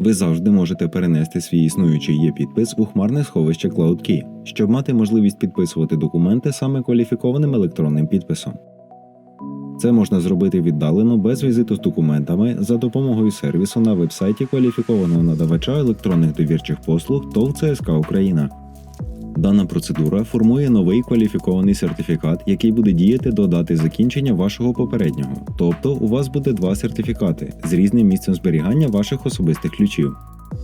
Ви завжди можете перенести свій існуючий є підпис у хмарне сховище CloudKey, щоб мати можливість підписувати документи саме кваліфікованим електронним підписом. Це можна зробити віддалено без візиту з документами за допомогою сервісу на вебсайті кваліфікованого надавача електронних довірчих послуг ТОВ ЦСК Україна. Дана процедура формує новий кваліфікований сертифікат, який буде діяти до дати закінчення вашого попереднього. Тобто у вас буде два сертифікати з різним місцем зберігання ваших особистих ключів.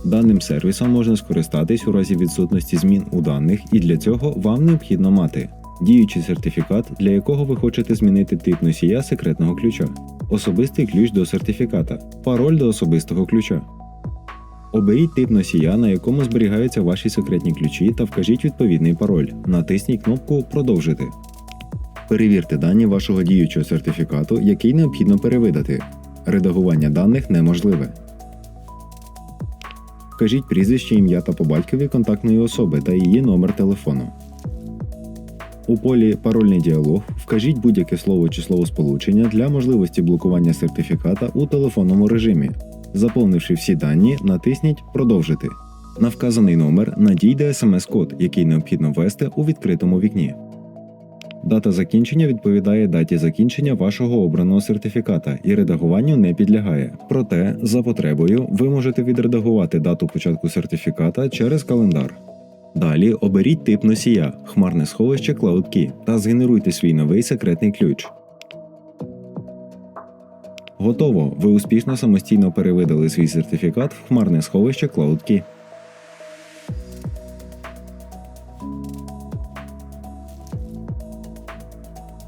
Даним сервісом можна скористатись у разі відсутності змін у даних, і для цього вам необхідно мати діючий сертифікат, для якого ви хочете змінити тип носія секретного ключа, особистий ключ до сертифіката, пароль до особистого ключа. Оберіть тип носія, на якому зберігаються ваші секретні ключі, та вкажіть відповідний пароль. Натисніть кнопку Продовжити. Перевірте дані вашого діючого сертифікату, який необхідно перевидати. Редагування даних неможливе. Вкажіть прізвище, ім'я та по батькові контактної особи та її номер телефону. У полі Парольний діалог вкажіть будь-яке слово чи словосполучення для можливості блокування сертифіката у телефонному режимі. Заповнивши всі дані, натисніть Продовжити. На вказаний номер надійде смс-код, який необхідно ввести у відкритому вікні. Дата закінчення відповідає даті закінчення вашого обраного сертифіката і редагуванню не підлягає. Проте, за потребою, ви можете відредагувати дату початку сертифіката через календар. Далі оберіть тип носія хмарне сховище CloudKey та згенеруйте свій новий секретний ключ. Готово! Ви успішно самостійно перевидали свій сертифікат в хмарне сховище CloudKey.